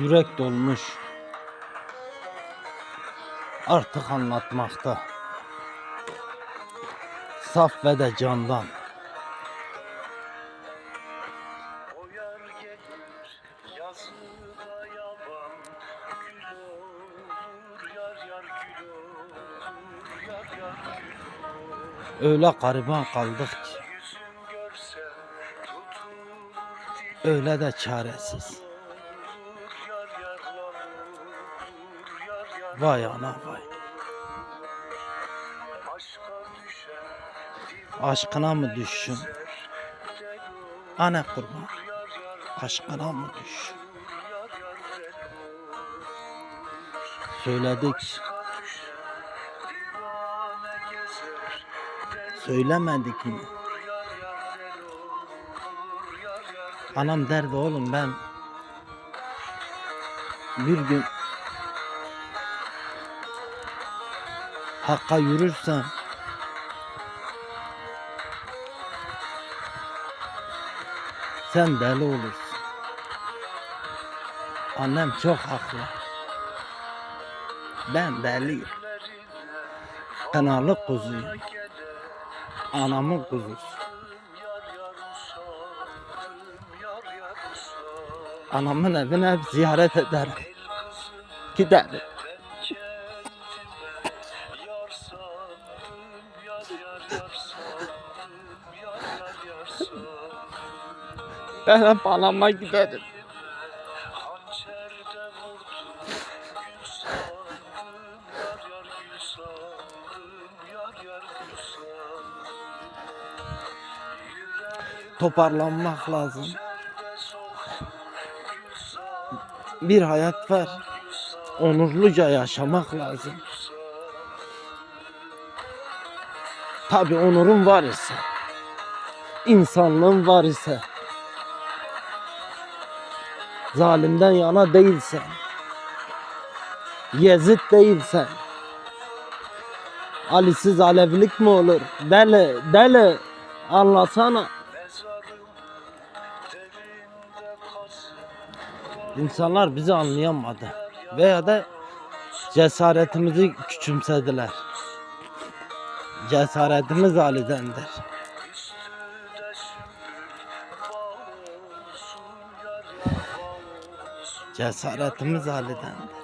Yürek dolmuş. Artık anlatmakta. Saf ve de candan. Öyle gariban kaldık ki. Öyle de çaresiz. Vay ana vay. Aşkına mı düşsün? Ana kurban. Aşkına mı düşsün? Söyledik. Söylemedik mi? Anam derdi oğlum ben bir gün Hakka yürürsem sen deli olursun. Annem çok haklı. Ben deliyim. Kanalı kuzuyum. Anamın kuzusu. Anamın evine ziyaret ederim. Giderim. Ben hep anama giderim. Toparlanmak lazım. Bir hayat var. Onurluca yaşamak lazım. Tabi onurun var ise, insanlığın var ise, zalimden yana değilsen, Yezid değilsen, Ali'siz Alevilik mi olur? Deli, deli, anlasana. İnsanlar bizi anlayamadı veya da cesaretimizi küçümsediler. Cesaretimiz Ali'dendir. Cesaretimiz Ali'dendir.